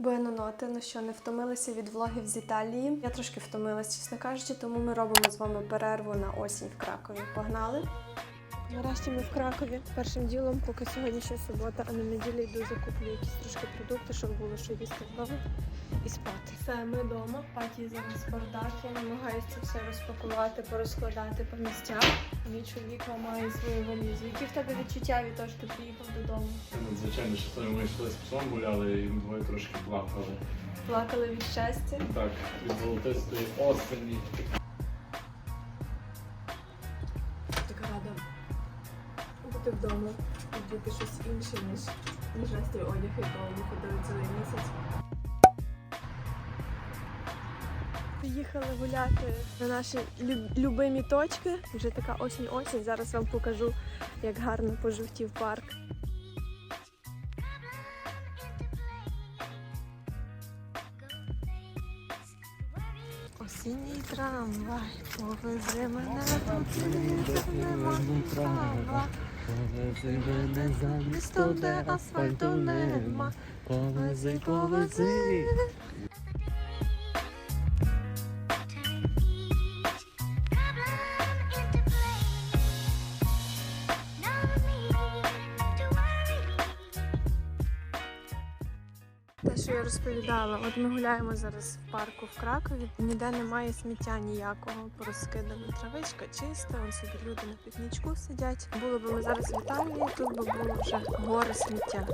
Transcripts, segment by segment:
Буеноноти, ну що, не втомилися від влогів з Італії. Я трошки втомилась, чесно кажучи, тому ми робимо з вами перерву на осінь в Кракові. Погнали! Нарешті ми в Кракові. Першим ділом, поки сьогодні ще субота, а на неділю йду закуплю якісь трошки продукти, щоб було що їсти вдома і спати. Все, ми вдома. Паті зараз бардак. Я намагаюся це все розпакувати, порозкладати по місцях. Мій чоловік ламає свою валізу. Які в тебе відчуття від того, що ти приїхав додому? Надзвичайно щасливо ми йшли з псом гуляли і ми двоє трошки плакали. Плакали від щастя. Так, від золотистої осені. Бути вдома бути щось інше, ніж, ніж весь той одяг, якого ми ходили цілий місяць. Приїхали гуляти на наші люб- любимі точки. Вже така осінь-осінь. Зараз вам покажу, як гарно пожовтів парк. Осінній трамвай, повези мене туди, мене за Місто, де асфальту нема. Повези, повези. Я розповідала, от ми гуляємо зараз в парку в Кракові. Ніде немає сміття ніякого. Порозкидана травичка чиста, он собі люди на пікнічку сидять. Було б ми зараз в Італії, тут би було вже гори сміття.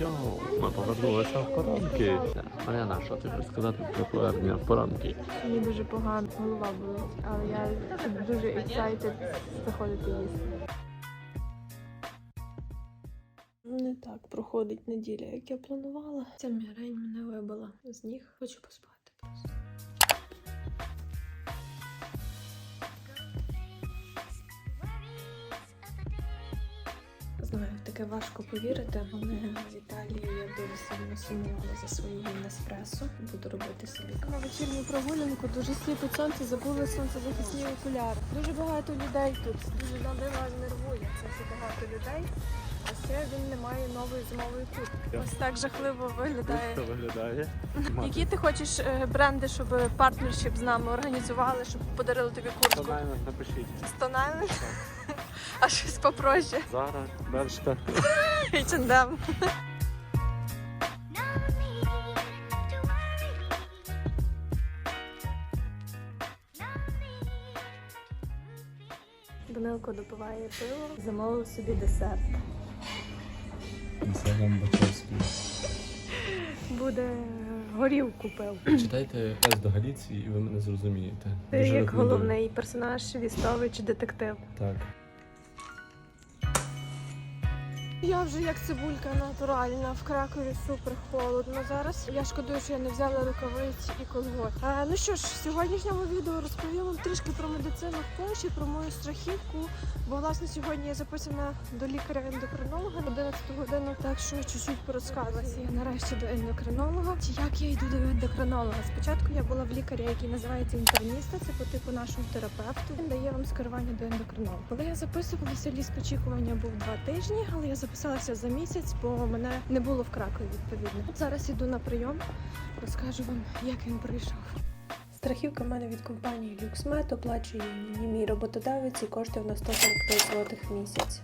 Йоу, ми повернулися в коронки. Мар'яна, що ти хочеш сказати про повернення в коронки? Мені дуже погано, голова болить, але я дуже excited заходити їсти. Не так проходить неділя, як я планувала. Ця мігрень мене вибила з ніг. Хочу поспати просто. Знаю, таке важко повірити, але в Італії я дуже сильно сумувала за своїм еспресо. Буду робити собі на вечірню прогулянку. Дуже сліпить сонце, забули сонцезахисні окуляри. Дуже багато людей тут. Дуже людина нервує. Це багато людей. А ще він не має нової зимової куртки. Ось так жахливо виглядає. Це виглядає. Які ти хочеш е, бренди, щоб партнершіп з нами організували, щоб подарили тобі куртку? Тонально напишіть. Стональне? А щось попроще. Зара, Бершка. H&M. Данилко допиває пиво, замовив собі десерт. Інстаграм Буде горілку пив. Читайте «Пес до Галіції і ви мене зрозумієте. Ти Дуже як рекомендую. головний персонаж Вістович чи детектив. Так. Я вже як цибулька натуральна в Кракові супер холодно зараз. Я шкодую, що я не взяла рукавиці і колгот. Е, ну що ж, в сьогоднішньому відео розповім вам трішки про медицину в Польщі, про мою страхівку. Бо власне сьогодні я записана до лікаря-ендокринолога на 11 годину, так що чуть-чуть порозказую. Я нарешті до ендокринолога. Як я йду до ендокринолога? Спочатку я була в лікаря, який називається інтерніста, це по типу нашого терапевту. Він дає вам скерування до ендокринолога. Коли я записувалася, ліст очікування був два тижні, але я записалася за місяць, бо мене не було в Кракові відповідно. От зараз іду на прийом, розкажу вам, як він прийшов. Страхівка в мене від компанії LuxMed, оплачує мені мій роботодавець і коштує на 145 злотих місяць.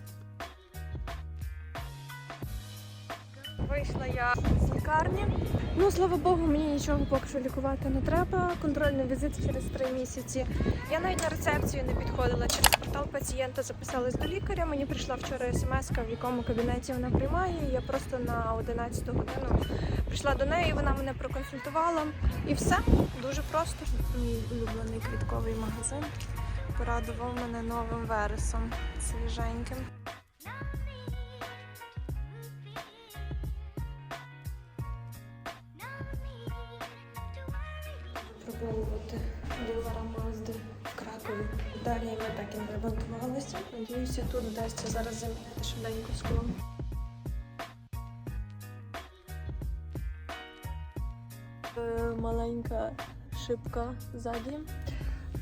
Вийшла я з лікарні. Ну, слава Богу, мені нічого поки що лікувати не треба. Контрольний візит через три місяці. Я навіть на рецепцію не підходила через портал пацієнта, записалась до лікаря. Мені прийшла вчора смс, в якому кабінеті вона приймає. Я просто на 11 годину прийшла до неї, вона мене проконсультувала. І все дуже просто. Мій улюблений квітковий магазин порадував мене новим вересом свіженьким. Надіюся, тут вдасться зараз замінити швиденько скло. Е, Маленька шибка ззаді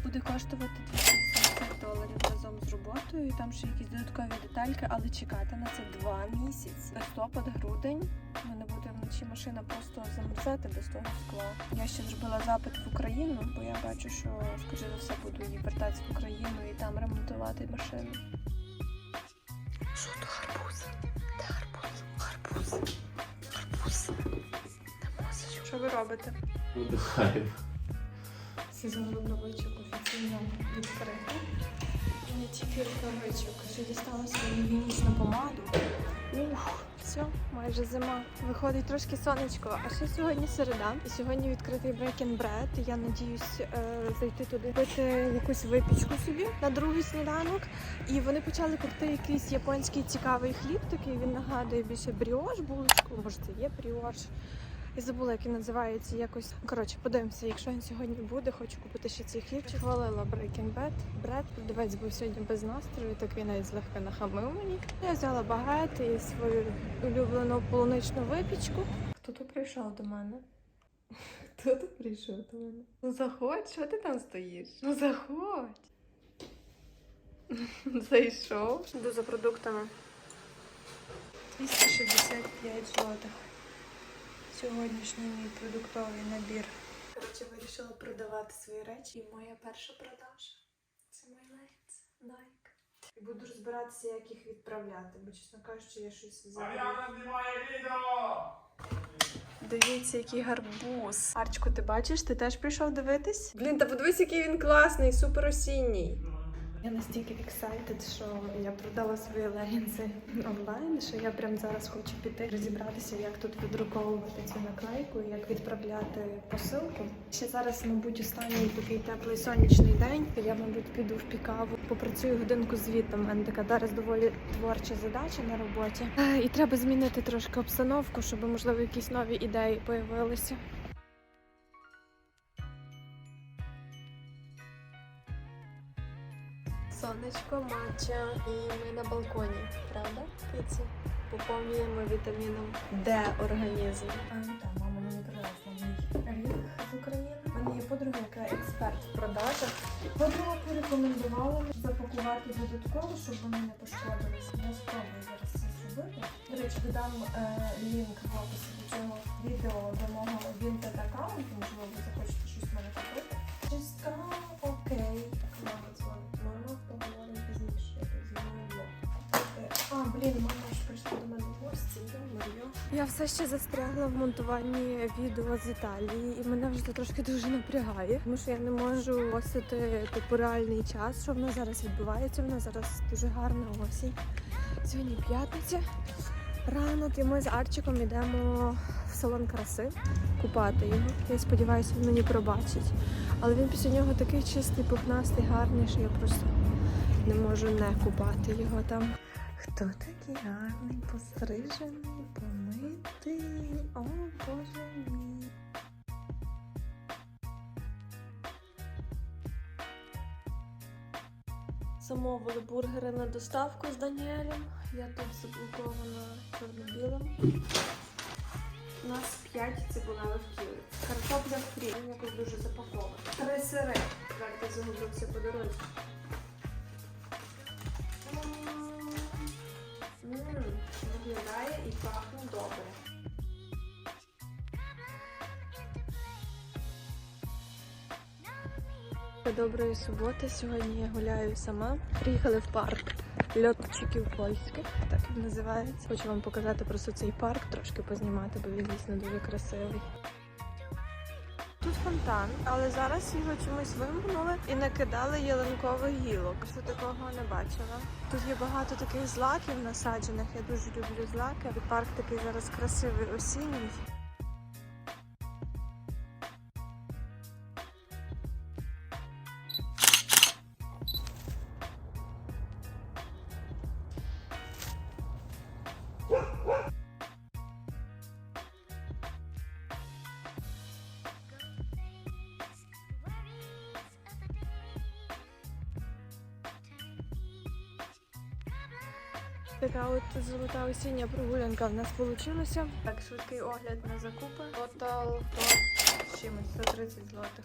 буде коштувати 250. доларів разом з роботою. Там ще якісь додаткові детальки, але чекати на це два місяці. Листопад, грудень. Вночі машина просто замерзати без того скла. Я ще зробила запит в Україну, бо я бачу, що скоріше за все буду її вертатися в Україну і там ремонтувати машину. Що то гарбуз? Де гарбуз? Гарбуз. Гарбуз. Що ви робите? Видихаємо. Сезон рукавичок офіційно відкритий. Не тільки рукавичок, ще дістала свою вінічну помаду. Ух, все, майже зима. Виходить трошки сонечко, а ще сьогодні середа. І сьогодні відкритий Bread. Я надіюсь е, зайти туди, пити якусь випічку собі на другий сніданок. І вони почали пекти якийсь японський цікавий хліб, такий він нагадує більше бріош булочку. Може, це є бріош. Я забула, як він називається якось. Коротше, подивимося, якщо він сьогодні буде, хочу купити ще цей хлібчик. Хвалила Breaking Bad. Бред, продавець був сьогодні без настрою, так він навіть злегка нахамив мені. Я взяла багет і свою улюблену полуничну випічку. Хто тут прийшов до мене? Хто тут прийшов до мене? Ну заходь, що ти там стоїш? Ну заходь. Зайшов. Йду за продуктами. 265 злотих сьогоднішній мій продуктовий набір. Коротше, вирішила продавати свої речі. І моя перша продажа це мої легінці Nike. І буду розбиратися, як їх відправляти, бо, чесно кажучи, я щось взагалі. Дивіться, який гарбуз. Арчку, ти бачиш? Ти теж прийшов дивитись? Блін, та подивись, який він класний, супер осінній. Я настільки excited, що я продала свої легінси онлайн, що я прямо зараз хочу піти розібратися, як тут відруковувати цю наклейку, як відправляти посилку. Ще зараз, мабуть, останній такий теплий сонячний день. Я, мабуть, піду в пікаву, попрацюю годинку звітом. У мене така зараз доволі творча задача на роботі. Е, І треба змінити трошки обстановку, щоб можливо якісь нові ідеї появилися. Сонечко, матча і ми на балконі, правда? Киці? Поповнюємо вітаміном Д організм. Так, мама мені принесла мій ріг з України. У мене є подруга, яка експерт в продажах. Подруга порекомендувала запакувати додатково, щоб вони не пошкодилися. Я спробую зараз це зробити. До речі, додам е, лінк в описі до цього відео до мого Vinted аккаунту, можливо, ви захочете щось в мене купити. Чистка, Йо-моє. Я все ще застрягла в монтуванні відео з Італії, і мене вже це трошки дуже напрягає, тому що я не можу осити типу реальний час, що в нас зараз відбувається. В нас зараз дуже гарна осінь. Сьогодні п'ятниця. Ранок, і ми з Арчиком йдемо в салон краси купати його. Я сподіваюся, він мені пробачить. Але він після нього такий чистий, пухнастий, гарний, що я просто не можу не купати його там. Хто такий гарний, пострижений, помитий? О, боже мій. Замовили бургери на доставку з Даніелем. Я тут заблокована чорно-білим. У нас 5 цибулевих кіли. Картопля фрі, він якось дуже запакована. Три сири. Давайте загубився по дорозі. Виглядає і пахне добре. Доброї суботи. Сьогодні я гуляю сама. Приїхали в парк льотчиків польських, так він називається. Хочу вам показати просто цей парк, трошки познімати, бо він дійсно дуже красивий. Фонтан, але зараз його чомусь вимкнули і накидали ялинкових гілок. Що такого не бачила. Тут є багато таких злаків насаджених. Я дуже люблю злаки. Парк такий зараз красивий осінній. Така от золота осіння прогулянка в нас вийшла. Так, швидкий огляд на закупи. Тотал то чимось 130 злотих.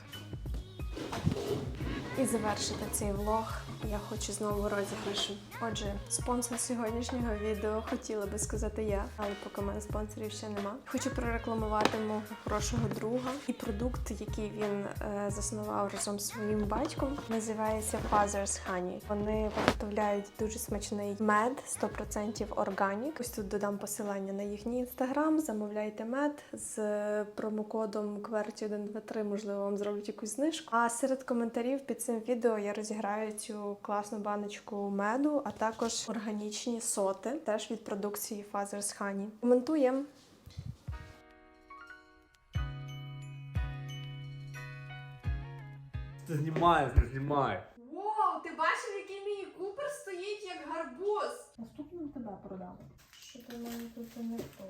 І завершити цей влог Я хочу знову розіграш. Отже, спонсор сьогоднішнього відео хотіла би сказати я, але поки мене спонсорів ще нема. Хочу прорекламувати мого хорошого друга і продукт, який він е, заснував разом з своїм батьком, називається Father's Honey. Вони виготовляють дуже смачний мед, 100% органік. Ось тут додам посилання на їхній інстаграм. Замовляйте мед з промокодом QWERTY123, можливо, вам зроблять якусь знижку. А серед коментарів під цим відео я розіграю цю класну баночку меду, а також органічні соти, теж від продукції Father's Honey. Коментуємо. Ти знімаєш, не знімай. Вау, ти бачив, який мій купер стоїть як гарбуз? Наступним тебе продам. Що ти мене тут не то?